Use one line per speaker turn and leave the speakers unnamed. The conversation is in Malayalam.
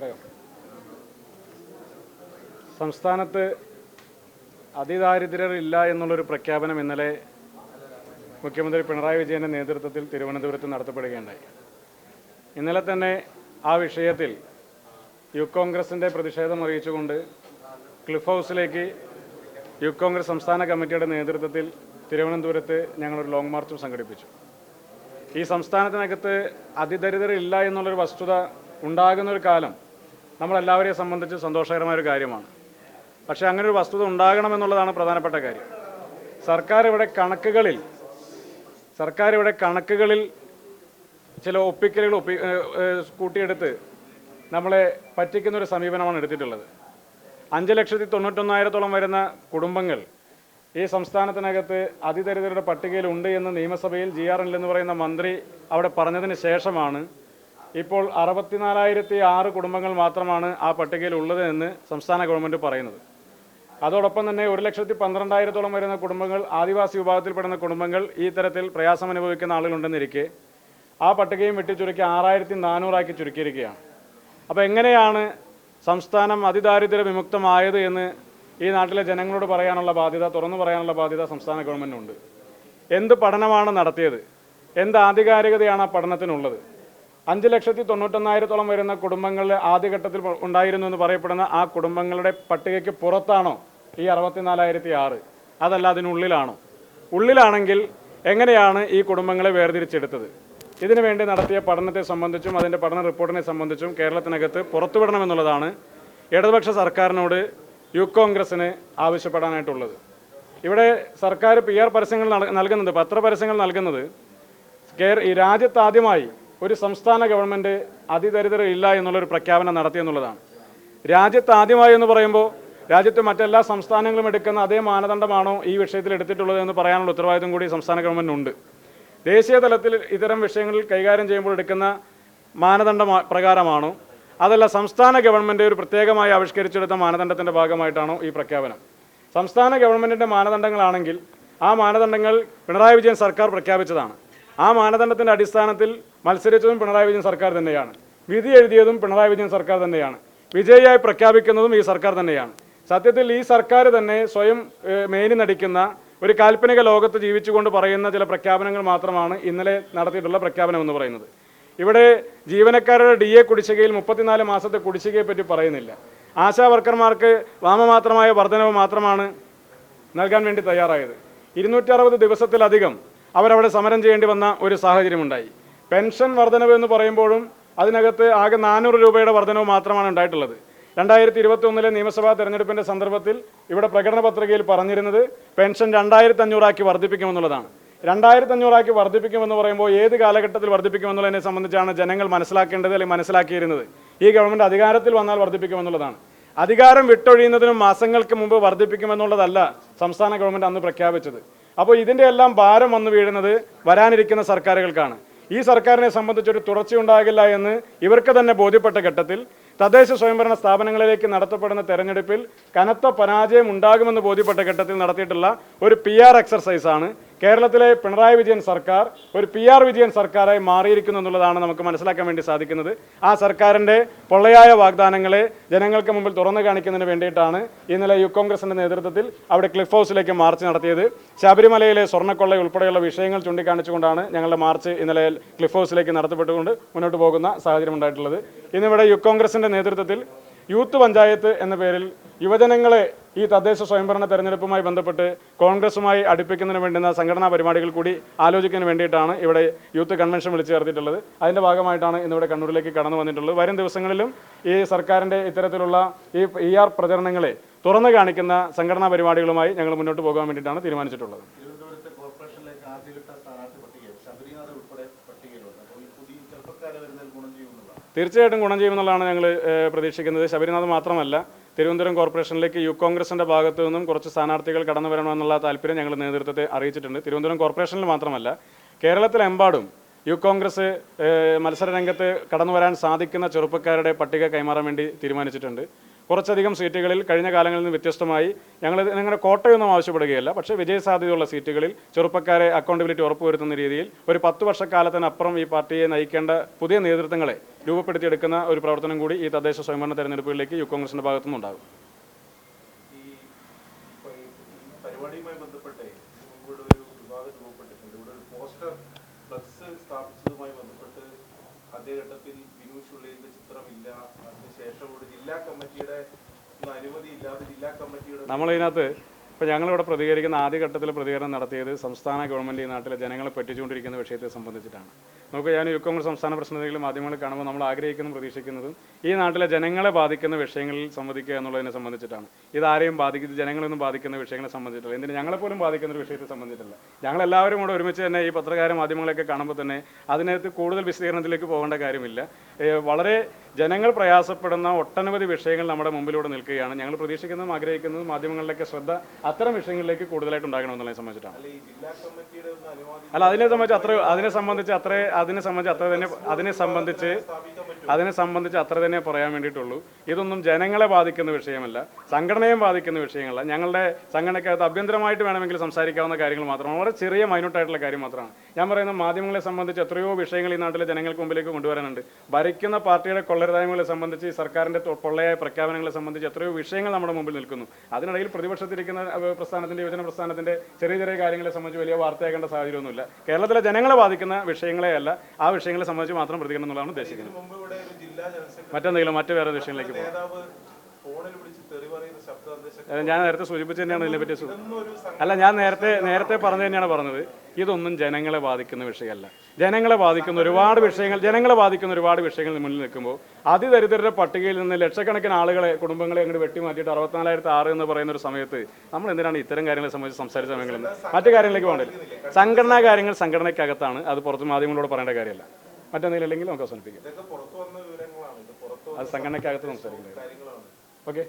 പറയാം സംസ്ഥാനത്ത് അതിദാരിദ്ര്യർ ഇല്ല എന്നുള്ളൊരു പ്രഖ്യാപനം ഇന്നലെ മുഖ്യമന്ത്രി പിണറായി വിജയന്റെ നേതൃത്വത്തിൽ തിരുവനന്തപുരത്ത് നടത്തപ്പെടുകയുണ്ടായി. ഇന്നലെ തന്നെ ആ വിഷയത്തിൽ യൂത്ത് കോൺഗ്രസിന്റെ പ്രതിഷേധം അറിയിച്ചുകൊണ്ട് ക്ലിഫ് ഹൗസിലേക്ക് യൂത്ത് കോൺഗ്രസ് സംസ്ഥാന കമ്മിറ്റിയുടെ നേതൃത്വത്തിൽ തിരുവനന്തപുരത്ത് ഞങ്ങളൊരു ലോങ് മാർച്ചും സംഘടിപ്പിച്ചു. ഈ സംസ്ഥാനത്തിനകത്ത് അതിദരിദ്രർ ഇല്ല എന്നുള്ളൊരു വസ്തുത ഉണ്ടാകുന്നൊരു കാലം നമ്മളെല്ലാവരെയും സംബന്ധിച്ച് സന്തോഷകരമായ ഒരു കാര്യമാണ്. പക്ഷേ അങ്ങനെ ഒരു വസ്തുത ഉണ്ടാകണമെന്നുള്ളതാണ് പ്രധാനപ്പെട്ട കാര്യം. സർക്കാർ ഇവിടെ കണക്കുകളിൽ സർക്കാർ ഇവിടെ കണക്കുകളിൽ ചില ഒപ്പിക്കലുകൾ ഒപ്പി കൂട്ടിയെടുത്ത് നമ്മളെ പറ്റിക്കുന്ന ഒരു സമീപനമാണ് എടുത്തിട്ടുള്ളത്. അഞ്ച് ലക്ഷത്തി തൊണ്ണൂറ്റൊന്നായിരത്തോളം വരുന്ന കുടുംബങ്ങൾ ഈ സംസ്ഥാനത്തിനകത്ത് അതിദരിദ്രരുടെ പട്ടികയിൽ ഉണ്ട് എന്ന് നിയമസഭയിൽ ജി ആർ എൽ എന്ന് പറയുന്ന മന്ത്രി അവിടെ പറഞ്ഞതിന് ശേഷമാണ് ഇപ്പോൾ അറുപത്തിനാലായിരത്തി ആറ് കുടുംബങ്ങൾ മാത്രമാണ് ആ പട്ടികയിൽ ഉള്ളത് എന്ന് സംസ്ഥാന ഗവൺമെന്റ് പറയുന്നത്. അതോടൊപ്പം തന്നെ ഒരു ലക്ഷത്തി പന്ത്രണ്ടായിരത്തോളം വരുന്ന കുടുംബങ്ങൾ ആദിവാസി വിഭാഗത്തിൽപ്പെടുന്ന കുടുംബങ്ങൾ ഈ തരത്തിൽ പ്രയാസം അനുഭവിക്കുന്ന ആളുകളുണ്ടെന്നിരിക്കെ ആ പട്ടികയും വെട്ടി ചുരുക്കി ആറായിരത്തി നാനൂറാക്കി ചുരുക്കിയിരിക്കുകയാണ്. അപ്പോൾ എങ്ങനെയാണ് സംസ്ഥാനം അതിദാരിദ്ര്യ വിമുക്തമായത് എന്ന് ഈ നാട്ടിലെ ജനങ്ങളോട് പറയാനുള്ള ബാധ്യത തുറന്നു പറയാനുള്ള ബാധ്യത സംസ്ഥാന ഗവൺമെന്റിനുണ്ട് എന്ത് പഠനമാണ് നടത്തിയത്? എന്ത് ആധികാരികതയാണ് ആ പഠനത്തിനുള്ളത്? അഞ്ച് ലക്ഷത്തി തൊണ്ണൂറ്റൊന്നായിരത്തോളം വരുന്ന കുടുംബങ്ങളിൽ ആദ്യഘട്ടത്തിൽ ഉണ്ടായിരുന്നു എന്ന് പറയപ്പെടുന്ന ആ കുടുംബങ്ങളുടെ പട്ടികയ്ക്ക് പുറത്താണോ ഈ അറുപത്തിനാലായിരത്തി ആറ് അതല്ല അതിനുള്ളിലാണോ? ഉള്ളിലാണെങ്കിൽ എങ്ങനെയാണ് ഈ കുടുംബങ്ങളെ വേർതിരിച്ചെടുത്തത്? ഇതിനുവേണ്ടി നടത്തിയ പഠനത്തെ സംബന്ധിച്ചും അതിന്റെ പഠന റിപ്പോർട്ടിനെ സംബന്ധിച്ചും കേരളത്തിനകത്ത് പുറത്തുവിടണമെന്നുള്ളതാണ് ഇടതുപക്ഷ സർക്കാരിനോട് യൂത്ത് കോൺഗ്രസിന് ആവശ്യപ്പെടാനായിട്ടുള്ളത്. ഇവിടെ സർക്കാർ പി ആർ പരസ്യങ്ങൾ നൽ- നൽകുന്നത് പത്രപരസ്യങ്ങൾ നൽകുന്നത് കേര ഈ രാജ്യത്ത് ആദ്യമായി ഒരു സംസ്ഥാന ഗവൺമെന്റ് അതിദരിദ്രരില്ല എന്നുള്ളൊരു പ്രഖ്യാപനം നടത്തിയെന്നുള്ളതാണ് രാജ്യത്ത് ആദ്യമായി എന്ന് പറയുമ്പോൾ രാജ്യത്ത് മറ്റെല്ലാ സംസ്ഥാനങ്ങളും എടുക്കുന്ന അതേ മാനദണ്ഡമാണോ ഈ വിഷയത്തിൽ എടുത്തിട്ടുള്ളത് എന്ന് പറയാനുള്ള ഉത്തരവാദിത്വം കൂടി സംസ്ഥാന ഗവൺമെന്റിനുണ്ട് ദേശീയ തലത്തിൽ ഇത്തരം വിഷയങ്ങളിൽ കൈകാര്യം ചെയ്യുമ്പോൾ എടുക്കുന്ന മാനദണ്ഡ പ്രകാരമാണോ? അതല്ല സംസ്ഥാന ഗവൺമെന്റ് ഒരു പ്രത്യേകമായി ആവിഷ്കരിച്ചെടുത്ത മാനദണ്ഡത്തിന്റെ ഭാഗമായിട്ടാണോ ഈ പ്രഖ്യാപനം? സംസ്ഥാന ഗവൺമെന്റിന്റെ മാനദണ്ഡങ്ങളാണെങ്കിൽ ആ മാനദണ്ഡങ്ങൾ പിണറായി വിജയൻ സർക്കാർ പ്രഖ്യാപിച്ചതാണ്. ആ മാനദണ്ഡത്തിന്റെ അടിസ്ഥാനത്തിൽ മത്സരിച്ചതും പിണറായി വിജയൻ സർക്കാർ തന്നെയാണ്. വിധി എഴുതിയതും പിണറായി വിജയൻ സർക്കാർ തന്നെയാണ്. വിജയിയായി പ്രഖ്യാപിക്കുന്നതും ഈ സർക്കാർ തന്നെയാണ്. സത്യത്തിൽ ഈ സർക്കാർ തന്നെ സ്വയം മേനി നടിക്കുന്ന ഒരു കാൽപ്പനിക ലോകത്ത് ജീവിച്ചുകൊണ്ട് പറയുന്ന ചില പ്രഖ്യാപനങ്ങൾ മാത്രമാണ് ഇന്നലെ നടത്തിയിട്ടുള്ള പ്രഖ്യാപനം എന്ന് പറയുന്നത്. ഇവിടെ ജീവനക്കാരുടെ ഡി എ കുടിശ്ശികയിൽ മുപ്പത്തിനാല് മാസത്തെ കുടിശ്ശികയെ പറ്റി പറയുന്നില്ല. ആശാ വർക്കർമാർക്ക് വാമമാത്രമായ വർധനവ് മാത്രമാണ് നൽകാൻ വേണ്ടി തയ്യാറായത്. ഇരുന്നൂറ്റി അറുപത് ദിവസത്തിലധികം അവരവിടെ സമരം ചെയ്യേണ്ടി വന്ന ഒരു സാഹചര്യമുണ്ടായി. പെൻഷൻ വർധനവ് എന്ന് പറയുമ്പോഴും അതിനകത്ത് ആകെ നാനൂറ് രൂപയുടെ വർധനവ് മാത്രമാണ് ഉണ്ടായിട്ടുള്ളത്. രണ്ടായിരത്തി ഇരുപത്തി ഒന്നിലെ നിയമസഭാ തെരഞ്ഞെടുപ്പിന്റെ സന്ദർഭത്തിൽ ഇവിടെ പ്രകടന പത്രികയിൽ പറഞ്ഞിരുന്നത് പെൻഷൻ രണ്ടായിരത്തി അഞ്ഞൂറാക്കി വർദ്ധിപ്പിക്കുമെന്നുള്ളതാണ് രണ്ടായിരത്തി അഞ്ഞൂറാക്കി വർദ്ധിപ്പിക്കുമെന്ന് പറയുമ്പോൾ ഏത് കാലഘട്ടത്തിൽ വർദ്ധിപ്പിക്കുമെന്നുള്ളതിനെ സംബന്ധിച്ചാണ് ജനങ്ങൾ മനസ്സിലാക്കേണ്ടത് അല്ലെങ്കിൽ മനസ്സിലാക്കിയിരുന്നത്. ഈ ഗവൺമെന്റ് അധികാരത്തിൽ വന്നാൽ വർദ്ധിപ്പിക്കുമെന്നുള്ളതാണ് അധികാരം വിട്ടൊഴിയുന്നതിനും മാസങ്ങൾക്ക് മുമ്പ് വർദ്ധിപ്പിക്കുമെന്നുള്ളതല്ല സംസ്ഥാന ഗവൺമെന്റ് അന്ന് പ്രഖ്യാപിച്ചത്. അപ്പോൾ ഇതിന്റെ എല്ലാം ഭാരം വന്നു വീഴുന്നത് വരാനിരിക്കുന്ന സർക്കാരുകൾക്കാണ്. ഈ സർക്കാരിനെ സംബന്ധിച്ചൊരു തുടർച്ചയുണ്ടാകില്ല എന്ന് ഇവർക്ക് തന്നെ ബോധ്യപ്പെട്ട ഘട്ടത്തിൽ തദ്ദേശ സ്വയംഭരണ സ്ഥാപനങ്ങളിലേക്ക് നടത്തപ്പെടുന്ന തെരഞ്ഞെടുപ്പിൽ കനത്ത പരാജയം ഉണ്ടാകുമെന്ന് ബോധ്യപ്പെട്ട ഘട്ടത്തിൽ നടത്തിയിട്ടുള്ള ഒരു പി ആർ എക്സർസൈസാണ് കേരളത്തിലെ പിണറായി വിജയൻ സർക്കാർ ഒരു പി ആർ വിജയൻ സർക്കാരായി മാറിയിരിക്കുന്നു എന്നുള്ളതാണ് നമുക്ക് മനസ്സിലാക്കാൻ വേണ്ടി സാധിക്കുന്നത്. ആ സർക്കാരിന്റെ പൊള്ളയായ വാഗ്ദാനങ്ങളെ ജനങ്ങൾക്ക് മുമ്പിൽ തുറന്നു കാണിക്കുന്നതിന് വേണ്ടിയിട്ടാണ് ഇന്നലെ യു കോൺഗ്രസിന്റെ നേതൃത്വത്തിൽ അവിടെ ക്ലിഫ് ഹൗസിലേക്ക് മാർച്ച് നടത്തിയത്. ശബരിമലയിലെ സ്വർണക്കൊള്ള ഉൾപ്പെടെയുള്ള വിഷയങ്ങൾ ചൂണ്ടിക്കാണിച്ചുകൊണ്ടാണ് ഞങ്ങളുടെ മാർച്ച് ഇന്നലെ ക്ലിഫ് ഹൗസിലേക്ക് നടത്തപ്പെട്ടുകൊണ്ട് മുന്നോട്ട് പോകുന്ന സാഹചര്യം ഉണ്ടായിട്ടുള്ളത്. ഇന്നിവിടെ യു കോൺഗ്രസിന്റെ നേതൃത്വത്തിൽ യൂത്ത് പഞ്ചായത്ത് എന്ന പേരിൽ യുവജനങ്ങളെ ഈ തദ്ദേശ സ്വയംഭരണ തെരഞ്ഞെടുപ്പുമായി ബന്ധപ്പെട്ട് കോൺഗ്രസുമായി അടുപ്പിക്കുന്നതിന് വേണ്ടുന്ന സംഘടനാ പരിപാടികൾ കൂടി ആലോചിക്കുന്നതിന് വേണ്ടിയിട്ടാണ് ഇവിടെ യൂത്ത് കൺവെൻഷൻ വിളിച്ചു ചേർത്തിട്ടുള്ളത്. അതിന്റെ ഭാഗമായിട്ടാണ് ഇന്നിവിടെ കണ്ണൂരിലേക്ക് കടന്നു വന്നിട്ടുള്ളത്. വരും ദിവസങ്ങളിലും ഈ സർക്കാരിന്റെ ഇത്തരത്തിലുള്ള ഈ ഇ ആർ പ്രചരണങ്ങളെ തുറന്നു കാണിക്കുന്ന സംഘടനാ പരിപാടികളുമായി ഞങ്ങൾ മുന്നോട്ട് പോകാൻ വേണ്ടിയിട്ടാണ് തീരുമാനിച്ചിട്ടുള്ളത്. തീർച്ചയായിട്ടും ഗുണം ചെയ്യുമെന്നുള്ളതാണ് ഞങ്ങൾ പ്രതീക്ഷിക്കുന്നത്. ശബരിനാഥ് മാത്രമല്ല തിരുവനന്തപുരം കോർപ്പറേഷനിലേക്ക് യു കോൺഗ്രസിന്റെ ഭാഗത്തു നിന്നും കുറച്ച് സ്ഥാനാർത്ഥികൾ കടന്നു വരണമെന്നുള്ള താല്പര്യം ഞങ്ങൾ നേതൃത്വത്തെ അറിയിച്ചിട്ടുണ്ട്. തിരുവനന്തപുരം കോർപ്പറേഷനിൽ മാത്രമല്ല കേരളത്തിലെമ്പാടും യു കോൺഗ്രസ് മത്സരരംഗത്ത് മത്സര കടന്നു വരാൻ സാധിക്കുന്ന ചെറുപ്പക്കാരുടെ പട്ടിക കൈമാറാൻ വേണ്ടി തീരുമാനിച്ചിട്ടുണ്ട്. കുറച്ചധികം സീറ്റുകളിൽ കഴിഞ്ഞ കാലങ്ങളിൽ നിന്ന് വ്യത്യസ്തമായി ഞങ്ങൾ നിങ്ങളുടെ കോട്ടയൊന്നും ആവശ്യപ്പെടുകയല്ല പക്ഷേ വിജയസാധ്യതയുള്ള സീറ്റുകളിൽ ചെറുപ്പക്കാരെ അക്കൗണ്ടബിലിറ്റി ഉറപ്പുവരുത്തുന്ന രീതിയിൽ ഒരു പത്ത് വർഷക്കാലത്തിനപ്പുറം ഈ പാർട്ടിയെ നയിക്കേണ്ട പുതിയ നേതൃത്വങ്ങളെ രൂപപ്പെടുത്തിയെടുക്കുന്ന ഒരു പ്രവർത്തനം കൂടി ഈ തദ്ദേശ സ്വയംഭരണ തെരഞ്ഞെടുപ്പുകളിലേക്ക് യു കോൺഗ്രസിന്റെ ഭാഗത്തുനിന്നുണ്ടാകും
പരിപാടിയുമായി ബന്ധപ്പെട്ട് ഒരു രൂപപ്പെട്ടിട്ടുണ്ട്. ഒരു പോസ്റ്റർ സ്ഥാപിച്ചതുമായി ബന്ധപ്പെട്ട് ആദ്യഘട്ടത്തിൽ ഘട്ടത്തിൽ ഉള്ളിന്റെ ചിത്രമില്ല. അതിനുശേഷം ഒരു ജില്ലാ കമ്മിറ്റിയുടെ അനുമതി ഇല്ലാതെ ജില്ലാ കമ്മിറ്റിയുടെ
നമ്മളിതിനകത്ത് ഇപ്പോൾ ഞങ്ങളിവിടെ പ്രതികരിക്കുന്ന ആദ്യഘട്ടത്തിൽ പ്രതികരണം നടത്തിയത് സംസ്ഥാന ഗവൺമെന്റ് ഈ നാട്ടിലെ ജനങ്ങളെ പറ്റിച്ചുകൊണ്ടിരിക്കുന്ന വിഷയത്തെ സംബന്ധിച്ചിട്ടാണ്. നമുക്ക് ഞാൻ കോൺഗ്രസ് സംസ്ഥാന പ്രസിഡന്റുകളും മാധ്യമങ്ങൾ കാണുമ്പോൾ നമ്മൾ ആഗ്രഹിക്കുന്നു പ്രതീക്ഷിക്കുന്നതും ഈ നാട്ടിലെ ജനങ്ങളെ ബാധിക്കുന്ന വിഷയങ്ങളിൽ സംവദിക്കുക എന്നുള്ളതിനെ സംബന്ധിച്ചിട്ടാണ്. ഇത് ആരെയും ബാധിക്കുന്ന ജനങ്ങളൊന്നും ബാധിക്കുന്ന വിഷയങ്ങളെ സംബന്ധിച്ചിട്ടില്ല. എന്തിന് ഞങ്ങളെപ്പോലും ബാധിക്കുന്ന ഒരു വിഷയത്തെ സംബന്ധിച്ചിട്ടില്ല. ഞങ്ങളെല്ലാവരും കൂടെ ഒരുമിച്ച് തന്നെ ഈ പത്രകാര മാധ്യമങ്ങളൊക്കെ കാണുമ്പോൾ തന്നെ അതിനകത്ത് കൂടുതൽ വിശദീകരണത്തിലേക്ക് പോകേണ്ട കാര്യമില്ല. വളരെ ജനങ്ങൾ പ്രയാസപ്പെടുന്ന ഒട്ടനവധി വിഷയങ്ങൾ നമ്മുടെ മുമ്പിലൂടെ നിൽക്കുകയാണ്. ഞങ്ങൾ പ്രതീക്ഷിക്കുന്നതും ആഗ്രഹിക്കുന്നതും മാധ്യമങ്ങളിലേക്ക് ശ്രദ്ധ അത്തരം വിഷയങ്ങളിലേക്ക് കൂടുതലായിട്ട് ഉണ്ടാകണമെന്നുള്ളതിനെ സംബന്ധിച്ചിട്ടാണ്.
അല്ലെ
അതിനെ സംബന്ധിച്ച് അത്ര അതിനെ സംബന്ധിച്ച് അത്ര അതിനെ സംബന്ധിച്ച് അത്ര തന്നെ അതിനെ സംബന്ധിച്ച് അതിനെ സംബന്ധിച്ച് അത്ര തന്നെ പറയാൻ വേണ്ടിയിട്ടുള്ളൂ. ഇതൊന്നും ജനങ്ങളെ ബാധിക്കുന്ന വിഷയമല്ല സംഘടനയും ബാധിക്കുന്ന വിഷയങ്ങളല്ല ഞങ്ങളുടെ സംഘടനയ്ക്കകത്ത് അഭ്യന്തരമായിട്ട് വേണമെങ്കിൽ സംസാരിക്കാവുന്ന കാര്യങ്ങൾ മാത്രമാണ്. വളരെ ചെറിയ മൈനോട്ടായിട്ടുള്ള കാര്യം മാത്രമാണ്. ഞാൻ പറയുന്ന മാധ്യമങ്ങളെ സംബന്ധിച്ച് എത്രയോ വിഷയങ്ങൾ ഈ നാട്ടിലെ ജനങ്ങൾക്ക് മുമ്പിലേക്ക് കൊണ്ടുവരാനുണ്ട്. ഭരിക്കുന്ന പാർട്ടിയുടെ കൊള്ളരുതായ്മകളെ സംബന്ധിച്ച് സർക്കാരിന്റെ പൊള്ളയായ പ്രഖ്യാപനങ്ങളെ സംബന്ധിച്ച് എത്രയോ വിഷയങ്ങൾ നമ്മുടെ മുമ്പിൽ നിൽക്കുന്നു. അതിനിടയിൽ പ്രതിപക്ഷത്തിരിക്കുന്ന പ്രസ്ഥാനത്തിന്റെ പ്രസ്ഥാനത്തിന്റെ യുവജന പ്രസ്ഥാനത്തിന്റെ ചെറിയ ചെറിയ കാര്യങ്ങളെ സംബന്ധിച്ച് വലിയ വാർത്തയാക്കേണ്ട സാഹചര്യമൊന്നുമില്ല. കേരളത്തിലെ ജനങ്ങളെ ബാധിക്കുന്ന വിഷയങ്ങളെയല്ല ആ വിഷയങ്ങളെ സംബന്ധിച്ച് മാത്രം പ്രതികരണം എന്നുള്ളതാണ് ഉദ്ദേശിക്കുന്നത്. മറ്റെന്തെങ്കിലും മറ്റു വേറെ വിഷയങ്ങളിലേക്ക് പോകാം
ഫോണിൽ വിളിച്ച് തെറി പറയുന്ന.
ഞാൻ നേരത്തെ സൂചിപ്പിച്ചു തന്നെയാണ് ഇതിനെപ്പറ്റി അല്ല ഞാൻ നേരത്തെ നേരത്തെ പറഞ്ഞു തന്നെയാണ് പറഞ്ഞത്. ഇതൊന്നും ജനങ്ങളെ ബാധിക്കുന്ന വിഷയമല്ല. ജനങ്ങളെ ബാധിക്കുന്ന ഒരുപാട് വിഷയങ്ങൾ ജനങ്ങളെ ബാധിക്കുന്ന ഒരുപാട് വിഷയങ്ങൾ മുന്നിൽ നിൽക്കുമ്പോൾ അതിദരിദ്രരുടെ പട്ടികയിൽ നിന്ന് ലക്ഷക്കണക്കിന് ആളുകളെ കുടുംബങ്ങളെ അങ്ങോട്ട് വെട്ടിമാറ്റിയിട്ട് അറുപത്തിനാലായിരത്തി ആറ് എന്ന് പറയുന്ന ഒരു സമയത്ത് നമ്മൾ എന്തിനാണ് ഇത്തരം കാര്യങ്ങളെ സംബന്ധിച്ച് സംസാരിച്ച സമയങ്ങളിൽ മറ്റു കാര്യങ്ങളിലേക്ക് പോകണ്ടല്ലോ സംഘടനാ കാര്യങ്ങൾ സംഘടനയ്ക്കകത്താണ്. അത് പുറത്ത് മാധ്യമങ്ങളോട് പറയേണ്ട കാര്യമല്ല. മറ്റെന്തെങ്കിലും അല്ലെങ്കിൽ നമുക്ക് അവസാനിപ്പിക്കാം. അത് സംഘടനയ്ക്കകത്ത് സംസാരിക്കുന്നത്. ഓക്കെ?